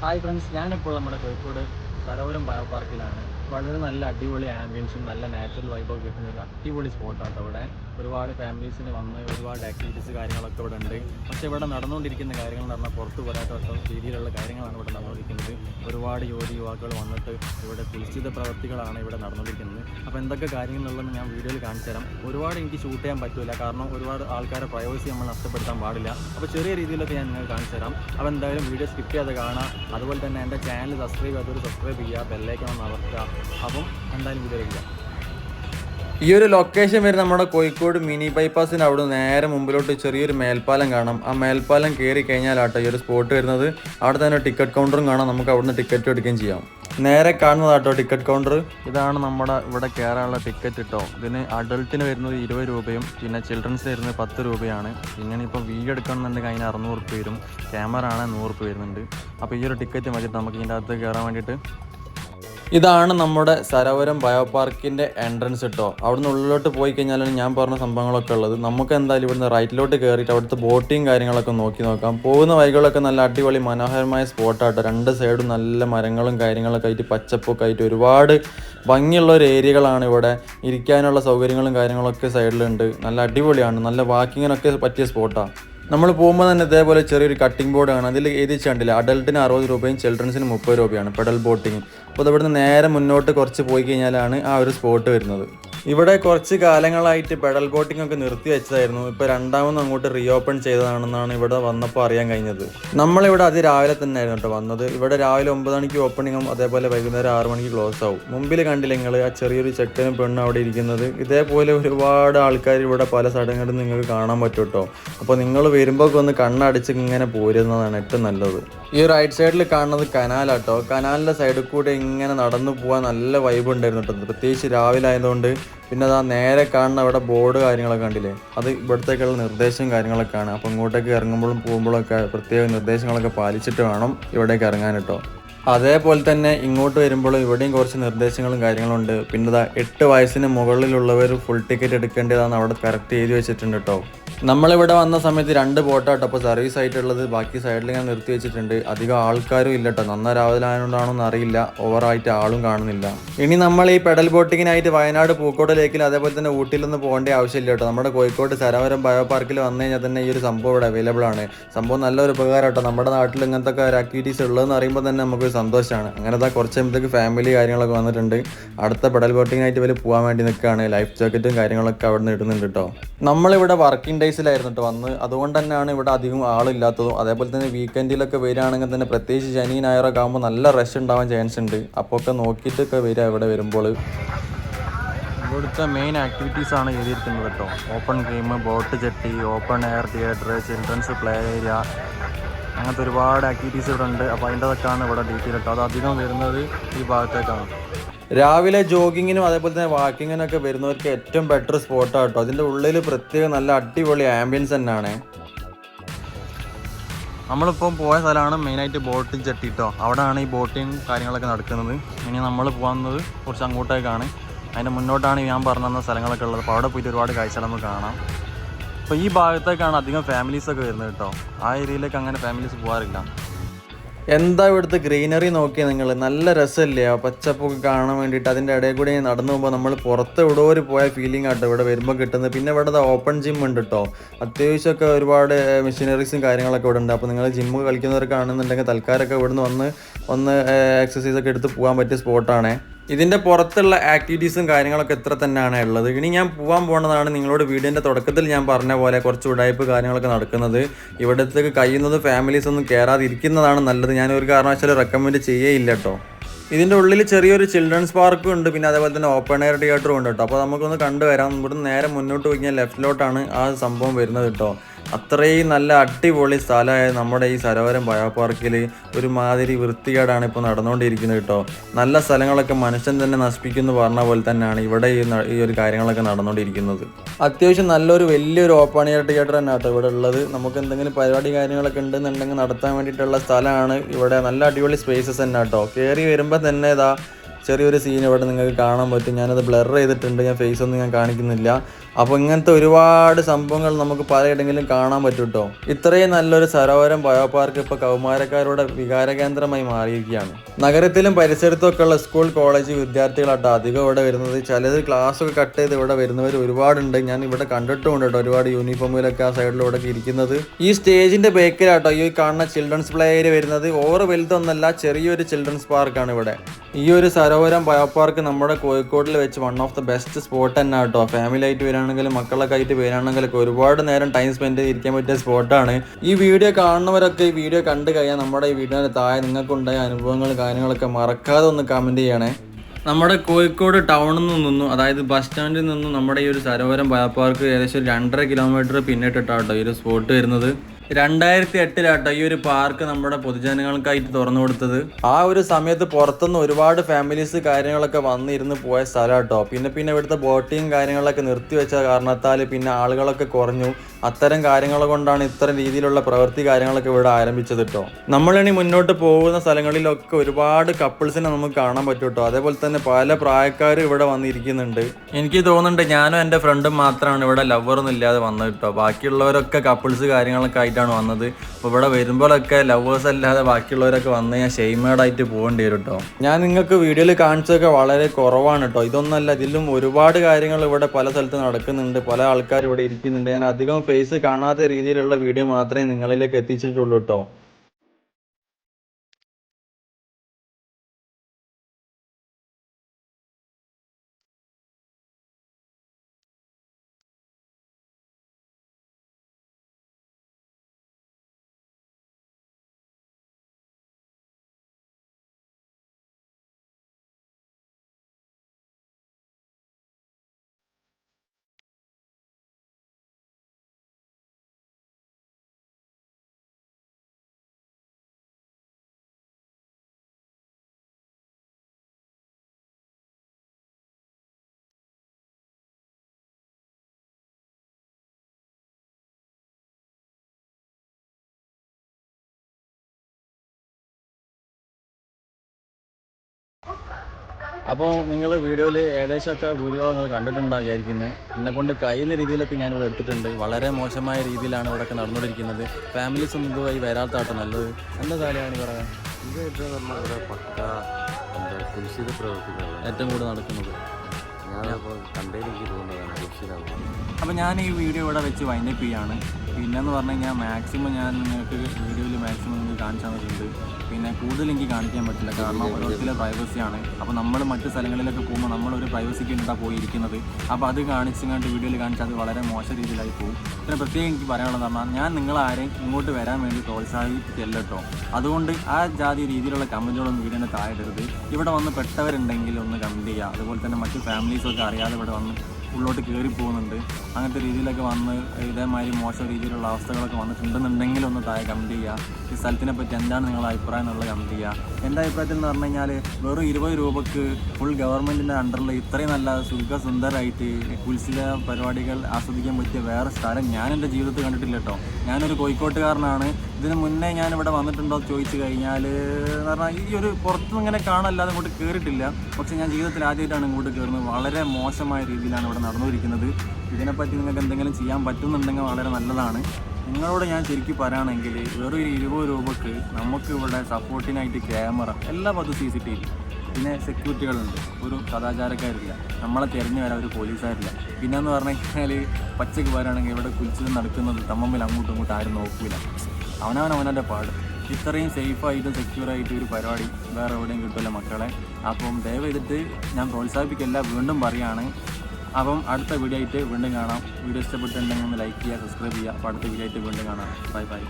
Hi friends ഞാനിപ്പോൾ നമ്മുടെ Kozhikode Sarovaram bio പാർക്കിലാണ് വളരെ നല്ല അടിപൊളി ആംബിയൻസും നല്ല നാച്ചുറൽ വൈബൊക്കെ കിട്ടുന്ന ഒരു അടിപൊളി സ്പോട്ടാണ് അവിടെ ഒരുപാട് ഫാമിലീസിന് വന്ന് ഒരുപാട് ആക്ടിവിറ്റീസ് കാര്യങ്ങളൊക്കെ ഇവിടെ ഉണ്ട്. പക്ഷേ ഇവിടെ നടന്നുകൊണ്ടിരിക്കുന്ന കാര്യങ്ങൾ എന്ന് പറഞ്ഞാൽ പുറത്ത് വരാത്ത രീതിയിലുള്ള കാര്യങ്ങളാണ് ഇവിടെ നടന്നുകൊണ്ടിരിക്കുന്നത്. ഒരുപാട് യുവതി യുവാക്കൾ വന്നിട്ട് ഇവിടെ കുൽസിത പ്രവൃത്തികളാണ് ഇവിടെ നടന്നുകൊണ്ടിരിക്കുന്നത്. അപ്പോൾ എന്തൊക്കെ കാര്യങ്ങളുള്ളതെന്ന് ഞാൻ വീഡിയോയിൽ കാണിച്ചു തരാം. ഒരുപാട് എനിക്ക് ഷൂട്ട് ചെയ്യാൻ പറ്റില്ല കാരണം ഒരുപാട് ആൾക്കാരെ പ്രൈവസി നമ്മൾ നഷ്ടപ്പെടുത്താൻ പാടില്ല. അപ്പോൾ ചെറിയ രീതിയിലൊക്കെ ഞാൻ നിങ്ങൾക്ക് കാണിച്ചു തരാം. അപ്പോൾ എന്തായാലും വീഡിയോ സ്കിപ്പ് ചെയ്യാതെ കാണാം. അതുപോലെ തന്നെ എന്റെ ചാനൽ സബ്സ്ക്രൈബ് ചെയ്തൊരു സബ്സ്ക്രൈബ് ചെയ്യുക ബെല്ലൈക്കണം അമർത്തുക. അപ്പം എന്തായാലും വീഡിയോ ചെയ്യാം ഈ ഒരു ലൊക്കേഷൻ വരെ നമ്മുടെ കോഴിക്കോട് മിനി ബൈപ്പാസിന്റെ അവിടെ നേരെ മുമ്പിലോട്ട് ചെറിയൊരു മേൽപ്പാലം കാണാം. ആ മേൽപ്പാലം കയറി കഴിഞ്ഞാലാട്ടോ ഈ ഒരു സ്പോട്ട് വരുന്നത്. അവിടെ തന്നെ ടിക്കറ്റ് കൗണ്ടറും കാണാം. നമുക്ക് അവിടുന്ന് ടിക്കറ്റ് എടുക്കുകയും ചെയ്യാം. നേരെ കാണുന്നതാട്ടോ ടിക്കറ്റ് കൗണ്ടർ ഇതാണ് നമ്മുടെ ഇവിടെ കയറാനുള്ള ടിക്കറ്റ് കേട്ടോ ഇതിന് അഡൾട്ടിന് വരുന്നത് ഇരുപത് രൂപയും പിന്നെ ചിൽഡ്രൻസ് വരുന്നത് പത്ത് രൂപയാണ്. ഇങ്ങനെ ഇപ്പോൾ വീഡിയോ എടുക്കണമെന്നുണ്ടെങ്കിൽ അതിന് അറുന്നൂറ് രൂപ വരും. ക്യാമറ ആണെങ്കിൽ നൂറ് രൂപ വരുന്നുണ്ട്. അപ്പോൾ ഈ ഒരു ടിക്കറ്റ് മതി നമുക്ക് ഇതിന്റെ അകത്ത് കയറാൻ വേണ്ടിയിട്ട് ഇതാണ് നമ്മുടെ സരോവരം ബയോ പാർക്കിന്റെ എൻട്രൻസ് കേട്ടോ അവിടുന്ന് ഉള്ളിലോട്ട് പോയി കഴിഞ്ഞാലാണ് ഞാൻ പറഞ്ഞ സംഭവങ്ങളൊക്കെ ഉള്ളത്. നമുക്ക് എന്തായാലും ഇവിടുന്ന് റൈറ്റിലോട്ട് കയറിയിട്ട് അവിടുത്തെ ബോട്ടിങ് കാര്യങ്ങളൊക്കെ നോക്കി നോക്കാം. പോകുന്ന വഴികളൊക്കെ നല്ല അടിപൊളി മനോഹരമായ സ്പോട്ടാട്ടോ രണ്ട് സൈഡും നല്ല മരങ്ങളും കാര്യങ്ങളൊക്കെ ആയിട്ട് പച്ചപ്പൊക്കെ ആയിട്ട് ഒരുപാട് ഭംഗിയുള്ള ഒരു ഏരിയകളാണ് ഇവിടെ. ഇരിക്കാനുള്ള സൗകര്യങ്ങളും കാര്യങ്ങളൊക്കെ സൈഡിലുണ്ട്. നല്ല അടിപൊളിയാണ്. നല്ല വാക്കിങ്ങിനൊക്കെ പറ്റിയ സ്പോട്ടാണ് നമ്മൾ പോകുമ്പോൾ തന്നെ ഇതേപോലെ ചെറിയൊരു കട്ടിംഗ് ബോർഡ് ആണ്. അതിൽ എഴുതി കണ്ടില്ല? അഡൽട്ടിന് അറുപത് രൂപയും ചിൽഡ്രൻസിന് മുപ്പത് രൂപയാണ്. പെഡൽ ബോട്ടിങ് അപ്പോൾ ഇവിടുന്ന് നേരെ മുന്നോട്ട് കുറച്ച് പോയി കഴിഞ്ഞാലാണ് ആ ഒരു സ്പോട്ട് വരുന്നത്. ഇവിടെ കുറച്ച് കാലങ്ങളായിട്ട് പെഡൽ ബോട്ടിംഗ് ഒക്കെ നിർത്തി വെച്ചതായിരുന്നു. ഇപ്പോൾ രണ്ടാമത് അങ്ങോട്ട് റീഓപ്പൺ ചെയ്തതാണെന്നാണ് ഇവിടെ വന്നപ്പോൾ അറിയാൻ കഴിഞ്ഞത്. നമ്മളിവിടെ അതിരാവിലെ തന്നെ ആയിരുന്നു കേട്ടോ വന്നത്. ഇവിടെ രാവിലെ ഒമ്പത് മണിക്ക് ഓപ്പണിങ്ങും അതേപോലെ വൈകുന്നേരം ആറ് മണിക്ക് ക്ലോസ് ആവും. മുമ്പിൽ കണ്ടില്ല നിങ്ങൾ? ആ ചെറിയൊരു ചെക്കനും പെണ്ണും അവിടെ ഇരിക്കുന്നത്. ഇതേപോലെ ഒരുപാട് ആൾക്കാർ ഇവിടെ പല സ്ഥലങ്ങളിലും നിങ്ങൾക്ക് കാണാൻ പറ്റും കേട്ടോ. അപ്പോൾ നിങ്ങൾ വരുമ്പോൾ ഒന്ന് കണ്ണടിച്ച് ഇങ്ങനെ പോരുന്നതാണ് ഏറ്റവും നല്ലത്. ഈ റൈറ്റ് സൈഡിൽ കാണുന്നത് കനാലാട്ടോ കനാലിന്റെ സൈഡിൽ കൂടെ ഇങ്ങനെ നടന്നു പോകാൻ നല്ല വൈബ് ഉണ്ടായിരുന്നു കേട്ടോ. പ്രത്യേകിച്ച് രാവിലെ ആയതുകൊണ്ട് പിന്നെ അതാ നേരെ കാണുന്ന അവിടെ ബോർഡ് കാര്യങ്ങളൊക്കെ കണ്ടില്ലേ? അത് ഇവിടത്തേക്കുള്ള നിർദ്ദേശവും കാര്യങ്ങളൊക്കെയാണ്. അപ്പോൾ ഇങ്ങോട്ടേക്ക് ഇറങ്ങുമ്പോഴും പോകുമ്പോഴൊക്കെ പ്രത്യേക നിർദ്ദേശങ്ങളൊക്കെ പാലിച്ചിട്ട് വേണം ഇവിടേക്ക് ഇറങ്ങാൻ കേട്ടോ. അതേപോലെ തന്നെ ഇങ്ങോട്ട് വരുമ്പോഴും ഇവിടെയും കുറച്ച് നിർദ്ദേശങ്ങളും കാര്യങ്ങളും ഉണ്ട്. പിന്നെ ഇതാ എട്ട് വയസ്സിന് മുകളിലുള്ളവർ ഫുൾ ടിക്കറ്റ് എടുക്കേണ്ടതാണ് അവിടെ കറക്റ്റ് എഴുതി വെച്ചിട്ടുണ്ട് കേട്ടോ. നമ്മളിവിടെ വന്ന സമയത്ത് രണ്ട് ബോട്ടാട്ടോ. അപ്പോൾ സർവീസ് ആയിട്ടുള്ളത് ബാക്കി സൈഡിൽ ഞാൻ നിർത്തി വെച്ചിട്ടുണ്ട്. അധികം ആൾക്കാരും ഇല്ല കേട്ടോ നന്ന രാവിലെ ആയതുകൊണ്ടാണോന്ന് അറിയില്ല ഓവറായിട്ട് ആളും കാണുന്നില്ല. ഇനി നമ്മൾ ഈ പെഡൽ ബോട്ടിങ്ങിനായിട്ട് വയനാട് പൂക്കോട് ലേക്കിൽ അതേപോലെ തന്നെ ഊട്ടിയിലൊന്നും പോകേണ്ട ആവശ്യമില്ല കേട്ടോ നമ്മുടെ കോഴിക്കോട് സരോവരം ബയോ പാർക്കിൽ വന്നു കഴിഞ്ഞാൽ തന്നെ ഈ ഒരു സംഭവം ഇവിടെ അവൈലബിൾ ആണ്. സംഭവം നല്ലൊരു ഉപകാരം കേട്ടോ നമ്മുടെ നാട്ടിൽ ഇങ്ങനത്തെ ഒക്കെ ആക്ടിവിറ്റീസ് ഉള്ളതെന്ന് അറിയുമ്പോൾ തന്നെ നമുക്കൊരു സന്തോഷമാണ് അങ്ങനെ ഇതാ കുറച്ച് കഴിയുമ്പോഴത്തേക്ക് ഫാമിലി കാര്യങ്ങളൊക്കെ വന്നിട്ടുണ്ട്. അടുത്ത പെഡൽ ബോട്ടിങ്ങിനായിട്ട് ഇവർ പോകാൻ വേണ്ടി നിൽക്കുകയാണ് ലൈഫ് ജാക്കറ്റും കാര്യങ്ങളൊക്കെ അവിടെ നിന്ന് ഇടുന്നുണ്ട് കേട്ടോ നമ്മളിവിടെ വർക്കിംഗ് ഡേയ്സിലായിരുന്നു കേട്ടോ വന്ന്. അതുകൊണ്ട് തന്നെയാണ് ഇവിടെ അധികം ആളില്ലാത്തതും. അതേപോലെ തന്നെ വീക്കെൻഡിലൊക്കെ വരികയാണെങ്കിൽ തന്നെ പ്രത്യേകിച്ച് ശനി ഞായറൊക്കെ ആകുമ്പോൾ നല്ല റഷ് ഉണ്ടാവാൻ ചാൻസ് ഉണ്ട്. അപ്പോൾ ഒക്കെ നോക്കിയിട്ടൊക്കെ വരിക ഇവിടെ വരുമ്പോൾ. ഇവിടുത്തെ മെയിൻ ആക്ടിവിറ്റീസ് ആണ് എഴുതിയിരിക്കുന്നത് കേട്ടോ open game boat jetty open air theatre children's play area അങ്ങനത്തെ ഒരുപാട് ആക്ടിവിറ്റീസ് ഇവിടെ ഉണ്ട്. അപ്പോൾ അതിന്റെതൊക്കെയാണ് ഇവിടെ ഡീറ്റെയിൽ കേട്ടോ അത് അധികം വരുന്നത് ഈ ഭാഗത്തേക്കാണ്. രാവിലെ ജോഗിങ്ങിനും അതേപോലെ തന്നെ വാക്കിങ്ങിനൊക്കെ വരുന്നവർക്ക് ഏറ്റവും ബെറ്റർ സ്പോട്ടാണ് കേട്ടോ. അതിന്റെ ഉള്ളിൽ പ്രത്യേകം നല്ല അടിപൊളി ആംബിയൻസ് തന്നെയാണ്. നമ്മളിപ്പോൾ പോയ സ്ഥലമാണ് മെയിനായിട്ട് ബോട്ടിംഗ് ജെട്ടി കേട്ടോ അവിടെയാണ് ഈ ബോട്ടിങ് കാര്യങ്ങളൊക്കെ നടക്കുന്നത്. ഇനി നമ്മൾ പോകുന്നത് കുറച്ച് അങ്ങോട്ടേക്കാണ്. അതിന്റെ മുന്നോട്ടാണ് ഞാൻ പറഞ്ഞു തന്ന സ്ഥലങ്ങളൊക്കെ ഉള്ളത്. അപ്പോൾ അവിടെ പോയിട്ട് ഒരുപാട് കാഴ്ചകൾ നമുക്ക് കാണാം. അപ്പോൾ ഈ ഭാഗത്തേക്കാണ് അധികം ഫാമിലീസൊക്കെ വരുന്നത് കേട്ടോ. ആ ഏരിയയിലേക്ക് അങ്ങനെ ഫാമിലീസ് പോകാറില്ല എന്താ ഇവിടുത്തെ ഗ്രീനറി നോക്കിയാൽ നിങ്ങൾ നല്ല രസമല്ലേ ആ പച്ചപ്പൊക്കെ കാണാൻ വേണ്ടിയിട്ട് അതിന്റെ ഇടയിൽ കൂടി നടന്നു പോകുമ്പോൾ നമ്മൾ പുറത്ത് എവിടെ ഒരു പോയ ഫീലിംഗ് ആട്ടോ ഇവിടെ വരുമ്പോൾ കിട്ടുന്നത്. പിന്നെ ഇവിടെ ഓപ്പൺ ജിം ഉണ്ട് കേട്ടോ അത്യാവശ്യമൊക്കെ ഒരുപാട് മെഷീനറീസും കാര്യങ്ങളൊക്കെ ഇവിടെ ഉണ്ട്. അപ്പോൾ നിങ്ങൾ ജിമ്മ് കളിക്കുന്നവർക്കാണെന്നുണ്ടെങ്കിൽ തൽക്കാലമൊക്കെ ഇവിടുന്ന് വന്ന് ഒന്ന് എക്സസൈസൊക്കെ എടുത്ത് പോകാൻ പറ്റിയ സ്പോട്ടാണേ ഇതിന്റെ പുറത്തുള്ള ആക്ടിവിറ്റീസും കാര്യങ്ങളൊക്കെ എത്ര തന്നെയാണ് ഉള്ളത്. ഇനി ഞാൻ പോകാൻ പോകുന്നതാണ് നിങ്ങളോട് വീടിന്റെ തുടക്കത്തിൽ ഞാൻ പറഞ്ഞ പോലെ കുറച്ച് ഉടായ്പ് കാര്യങ്ങളൊക്കെ നടക്കുന്നത്. ഇവിടത്തേക്ക് കഴിയുന്നത് ഫാമിലീസ് ഒന്നും കയറാതിരിക്കുന്നതാണ് നല്ലത്. ഞാൻ ഒരു കാരണവശാലും റെക്കമെൻഡ് ചെയ്യേയില്ല കേട്ടോ ഇതിന്റെ ഉള്ളിൽ ചെറിയൊരു ചിൽഡ്രൻസ് പാർക്കും ഉണ്ട്. പിന്നെ അതേപോലെ തന്നെ ഓപ്പൺ എയർ തിയേറ്ററും ഉണ്ട് കേട്ടോ അപ്പോൾ നമുക്കൊന്ന് കണ്ടുവരാം. ഇവിടുന്ന് നേരെ മുന്നോട്ട് പോയി കഴിഞ്ഞാൽ ലെഫ്റ്റിലോട്ടാണ് ആ സംഭവം വരുന്നത് കേട്ടോ അത്രയും നല്ല അടിപൊളി സ്ഥലമായ നമ്മുടെ ഈ സരോവരം ബയോ പാർക്കിൽ ഒരുമാതിരി വൃത്തികേടാണ് ഇപ്പോൾ നടന്നുകൊണ്ടിരിക്കുന്നത് കേട്ടോ. നല്ല സ്ഥലങ്ങളൊക്കെ മനുഷ്യൻ തന്നെ നശിപ്പിക്കുന്നു പറഞ്ഞ പോലെ തന്നെയാണ് ഇവിടെ ഈ ഈ ഒരു കാര്യങ്ങളൊക്കെ നടന്നുകൊണ്ടിരിക്കുന്നത് അത്യാവശ്യം നല്ലൊരു വലിയൊരു ഓപ്പൺ എയർ തിയേറ്റർ തന്നെ കേട്ടോ ഇവിടെ ഉള്ളത്. നമുക്ക് എന്തെങ്കിലും പരിപാടി കാര്യങ്ങളൊക്കെ ഉണ്ടെന്നുണ്ടെങ്കിൽ നടത്താൻ വേണ്ടിയിട്ടുള്ള സ്ഥലമാണ് ഇവിടെ. നല്ല അടിപൊളി സ്പേസസ് തന്നെ കേട്ടോ. കയറി വരുമ്പോൾ തന്നെ ഇതാ ചെറിയൊരു സീൻ ഇവിടെ നിങ്ങൾക്ക് കാണാൻ പറ്റും. ഞാനത് ബ്ലർ ചെയ്തിട്ടുണ്ട്. ഞാൻ ഫേസ് ഒന്നും ഞാൻ കാണിക്കുന്നില്ല. അപ്പോൾ ഇങ്ങനത്തെ ഒരുപാട് സംഭവങ്ങൾ നമുക്ക് പലയിടങ്ങളിലും കാണാൻ പറ്റും കേട്ടോ ഇത്രയും നല്ലൊരു സരോവരം ബയോ പാർക്ക് ഇപ്പോൾ കൗമാരക്കാരുടെ വികാര കേന്ദ്രമായി മാറിയിരിക്കുകയാണ്. നഗരത്തിലും പരിസരത്തുമൊക്കെ ഉള്ള സ്കൂൾ കോളേജ് വിദ്യാർത്ഥികളാട്ടോ അധികം ഇവിടെ വരുന്നത്. ചിലത് ക്ലാസ് ഒക്കെ കട്ട് ചെയ്ത് ഇവിടെ വരുന്നവർ ഒരുപാടുണ്ട്. ഞാൻ ഇവിടെ കണ്ടിട്ടുമുണ്ട് കേട്ടോ ഒരുപാട് യൂണിഫോമിലൊക്കെ ആ സൈഡിലൂടെ ഇരിക്കുന്നത്. ഈ സ്റ്റേജിന്റെ ബേക്കിലാട്ടോ ഈ കാണുന്ന ചിൽഡ്രൻസ് പ്ലേ ഏരിയ വരുന്നത്. ഓവർ വലുതൊന്നല്ല ചെറിയൊരു ചിൽഡ്രൻസ് പാർക്കാണ് ഇവിടെ. ഈ ഒരു സരോവരം ബയോ പാർക്ക് നമ്മുടെ കോഴിക്കോടിൽ വെച്ച് one of the best spot തന്നെ കേട്ടോ ഫാമിലി ആയിട്ട് വരികയാണെങ്കിലും മക്കളൊക്കെ ആയിട്ട് പേരാണെങ്കിലൊക്കെ ഒരുപാട് നേരം ടൈം സ്പെൻഡ് ചെയ്തിരിക്കാൻ പറ്റിയ സ്പോട്ടാണ് ഈ വീഡിയോ കാണുന്നവരൊക്കെ ഈ വീഡിയോ കണ്ടു കഴിഞ്ഞാൽ നമ്മുടെ ഈ വീഡിയോയുടെ താഴെ നിങ്ങൾക്കുണ്ടായ അനുഭവങ്ങൾ കാര്യങ്ങളൊക്കെ മറക്കാതെ ഒന്ന് കമന്റ് ചെയ്യണേ. നമ്മുടെ കോഴിക്കോട് ടൗണിൽ നിന്നും അതായത് ബസ് സ്റ്റാൻഡിൽ നിന്നും നമ്മുടെ ഈ ഒരു സരോവരം ബയോപാർക്ക് ഏകദേശം രണ്ടര കിലോമീറ്റർ പിന്നിട്ടിട്ടാട്ടോ ഈ ഒരു സ്പോട്ട് വരുന്നത്. രണ്ടായിരത്തി എട്ടിലാട്ടോ ഈ ഒരു പാർക്ക് നമ്മുടെ പൊതുജനങ്ങൾക്കായിട്ട് തുറന്നു കൊടുത്തത്. ആ ഒരു സമയത്ത് പുറത്തുനിന്ന് ഒരുപാട് ഫാമിലീസ് കാര്യങ്ങളൊക്കെ വന്നിരുന്ന് പോയ സ്ഥലമാട്ടോ. പിന്നെ പിന്നെ ഇവിടുത്തെ ബോട്ടിങ് കാര്യങ്ങളൊക്കെ നിർത്തിവെച്ച കാരണത്താൽ പിന്നെ ആളുകളൊക്കെ കുറഞ്ഞു. അത്തരം കാര്യങ്ങൾ കൊണ്ടാണ് ഇത്തരം രീതിയിലുള്ള പ്രവൃത്തി കാര്യങ്ങളൊക്കെ ഇവിടെ ആരംഭിച്ചത് കേട്ടോ നമ്മളിനി മുന്നോട്ട് പോകുന്ന സ്ഥലങ്ങളിലൊക്കെ ഒരുപാട് കപ്പിൾസിനെ നമുക്ക് കാണാൻ പറ്റും കേട്ടോ അതേപോലെ തന്നെ പല പ്രായക്കാരും ഇവിടെ വന്നിരിക്കുന്നുണ്ട്. എനിക്ക് തോന്നുന്നുണ്ട് ഞാനും എന്റെ ഫ്രണ്ടും മാത്രമാണ് ഇവിടെ ലവറൊന്നും ഇല്ലാതെ വന്നത് കേട്ടോ ബാക്കിയുള്ളവരൊക്കെ കപ്പിൾസ് കാര്യങ്ങളൊക്കെ ആയിട്ടാണ് വന്നത്. അപ്പോൾ ഇവിടെ വരുമ്പോഴൊക്കെ ലവേഴ്സ് അല്ലാതെ ബാക്കിയുള്ളവരൊക്കെ വന്ന് ഞാൻ ഷെയ്മേഡായിട്ട് പോകേണ്ടി വരും കേട്ടോ ഞാൻ നിങ്ങൾക്ക് വീഡിയോയിൽ കാണിച്ചതൊക്കെ വളരെ കുറവാണ് കേട്ടോ ഇതൊന്നല്ല ഇതിലും ഒരുപാട് കാര്യങ്ങൾ ഇവിടെ പല സ്ഥലത്ത് നടക്കുന്നുണ്ട്. പല ആൾക്കാർ ഇവിടെ ഇരിക്കുന്നുണ്ട്. ഞാൻ അധികം ഫേസ് കാണാത്ത രീതിയിലുള്ള വീഡിയോ മാത്രമേ നിങ്ങളിലേക്ക് എത്തിച്ചിട്ടുള്ളൂ കേട്ടോ അപ്പോൾ നിങ്ങൾ വീഡിയോയിൽ ഏകദേശമൊക്കെ ഭൂരിഭാഗം നിങ്ങൾ കണ്ടിട്ടുണ്ടാകുകയായിരിക്കുന്നത് എന്നെ കൊണ്ട് കഴിയുന്ന രീതിയിലൊക്കെ ഞാൻ ഇവിടെ എടുത്തിട്ടുണ്ട്. വളരെ മോശമായ രീതിയിലാണ് ഇവിടെയൊക്കെ നടന്നുകൊണ്ടിരിക്കുന്നത്. ഫാമിലീസ് ഒന്നും ഇതുമായി വരാത്താട്ടോ നല്ലത്. എന്താ കാര്യമാണ് പറയാൻ ഇത് ഏറ്റവും നമ്മളിവിടെ പക്ക എന്താ കുരിശിത പ്രവർത്തിക്കുന്നത് ഏറ്റവും കൂടുതൽ നടക്കുന്നത്. ഞാനപ്പോൾ തോന്നുന്നതാണ് അപ്പോൾ ഞാൻ ഈ വീഡിയോ ഇവിടെ വെച്ച് വൈൻഡപ്പ് ചെയ്യാണ്. പിന്നെന്ന് പറഞ്ഞു കഴിഞ്ഞാൽ മാക്സിമം ഞാൻ നിങ്ങൾക്ക് വീഡിയോയിൽ മാക്സിമം നിങ്ങൾക്ക് കാണിച്ചു തന്നിട്ടുണ്ട് പിന്നെ കൂടുതൽ എനിക്ക് കാണിക്കാൻ പറ്റില്ല കാരണം ഓരോരുത്തരുടെ പ്രൈവസിയാണ് അപ്പോൾ നമ്മൾ മറ്റ് സ്ഥലങ്ങളിലൊക്കെ പോകുമ്പോൾ നമ്മളൊരു പ്രൈവസിക്ക് ഉണ്ടാ പോയിരിക്കുന്നത്? അപ്പോൾ അത് കാണിച്ചങ്ങാണ്ട് വീഡിയോയിൽ കാണിച്ചാൽ അത് വളരെ മോശം രീതിയിലായി പോകും. പിന്നെ പ്രത്യേകം എനിക്ക് പറയാനുള്ളത് പറഞ്ഞാൽ ഞാൻ നിങ്ങളാരെയും ഇങ്ങോട്ട് വരാൻ വേണ്ടി പ്രോത്സാഹിപ്പിക്കല്ല കേട്ടോ. അതുകൊണ്ട് ആ ജാതി രീതിയിലുള്ള കമന്റുകളൊന്നും വീടിന്റെ താഴെ ഇടരുത്. ഇവിടെ വന്ന് പെട്ടവരുണ്ടെങ്കിൽ ഒന്ന് കമന്റ് ചെയ്യുക. അതുപോലെ തന്നെ മറ്റ് ഫാമിലീസൊക്കെ അറിയാതെ ഇവിടെ വന്ന് ഉള്ളോട്ട് കയറി പോകുന്നുണ്ട്. അങ്ങനത്തെ രീതിയിലൊക്കെ വന്ന് ഇതേമാതിരി മോശം രീതിയിലുള്ള അവസ്ഥകളൊക്കെ വന്നിട്ടുണ്ടെന്നുണ്ടെങ്കിൽ ഒന്ന് താഴെ കമന്റ് ചെയ്യുക ഈ സ്ഥലത്തിനെ പറ്റി എന്താണ് നിങ്ങളുടെ അഭിപ്രായം എന്നുള്ളത് കമന്റ് ചെയ്യുക എന്റെ അഭിപ്രായത്തിൽ എന്ന് പറഞ്ഞു കഴിഞ്ഞാൽ വെറും ഇരുപത് രൂപക്ക് ഫുൾ ഗവൺമെന്റിന്റെ അണ്ടറിൽ ഇത്രയും നല്ല സുഖസുന്ദരമായിട്ട് ഉത്സവ പരിപാടികൾ ആസ്വദിക്കാൻ പറ്റിയ വേറെ സ്ഥലം ഞാൻ എന്റെ ജീവിതത്തിൽ കണ്ടിട്ടില്ല കേട്ടോ. ഞാനൊരു കോഴിക്കോട്ടുകാരനാണ്. ഇതിന് മുന്നേ ഞാൻ ഇവിടെ വന്നിട്ടുണ്ടോ ചോദിച്ചു കഴിഞ്ഞാൽ എന്ന് പറഞ്ഞാൽ ഈ ഒരു പുറത്തുനിന്ന് ഇങ്ങനെ കാണല്ലാതെ ഇങ്ങോട്ട് കയറിയിട്ടില്ല പക്ഷേ ഞാൻ ജീവിതത്തിൽ ആദ്യമായിട്ടാണ് ഇങ്ങോട്ട് കയറുന്നത് വളരെ മോശമായ രീതിയിലാണ് ഇവിടെ നടന്നുകൊണ്ടിരിക്കുന്നത്. ഇതിനെപ്പറ്റി നിങ്ങൾക്ക് എന്തെങ്കിലും ചെയ്യാൻ പറ്റുന്നുണ്ടെങ്കിൽ വളരെ നല്ലതാണ്. നിങ്ങളോട് ഞാൻ ശരിക്കും പറയുകയാണെങ്കിൽ വെറും ഇരുപത് രൂപക്ക് നമുക്ക് ഇവിടെ സപ്പോർട്ടിനായിട്ട് ക്യാമറ എല്ലാ പത്തും സി സി ടി വി പിന്നെ സെക്യൂരിറ്റികളുണ്ട് ഒരു സദാചാരക്കാരില്ല നമ്മളെ തിരഞ്ഞു വരാൻ ഒരു പോലീസുകാരില്ല. പിന്നെ എന്ന് പറഞ്ഞു കഴിഞ്ഞാൽ പച്ചക്ക് പറയുകയാണെങ്കിൽ ഇവിടെ കുലിച്ചത് നടക്കുന്നത് തമ്മിൽ അങ്ങോട്ടും ഇങ്ങോട്ടും ആരും നോക്കില്ല അവനവൻ അവനവന്റെ പാട്. ഇത്രയും സേഫായിട്ടും സെക്യൂറായിട്ടും ഒരു പരിപാടി വേറെ എവിടെയും കിട്ടില്ല മക്കളെ. അപ്പം ദയവ് ചെയ്തിട്ട് ഞാൻ പ്രോത്സാഹിപ്പിക്കില്ല വീണ്ടും പറയുകയാണ്. അപ്പം അടുത്ത വീഡിയോ ആയിട്ട് വീണ്ടും കാണാം. വീഡിയോ ഇഷ്ടപ്പെട്ടിട്ടുണ്ടെങ്കിൽ ഒന്ന് ലൈക്ക് ചെയ്യുക സബ്സ്ക്രൈബ് ചെയ്യുക. അപ്പോൾ അടുത്ത വീഡിയോ ആയിട്ട് വീണ്ടും കാണാം. Bye bye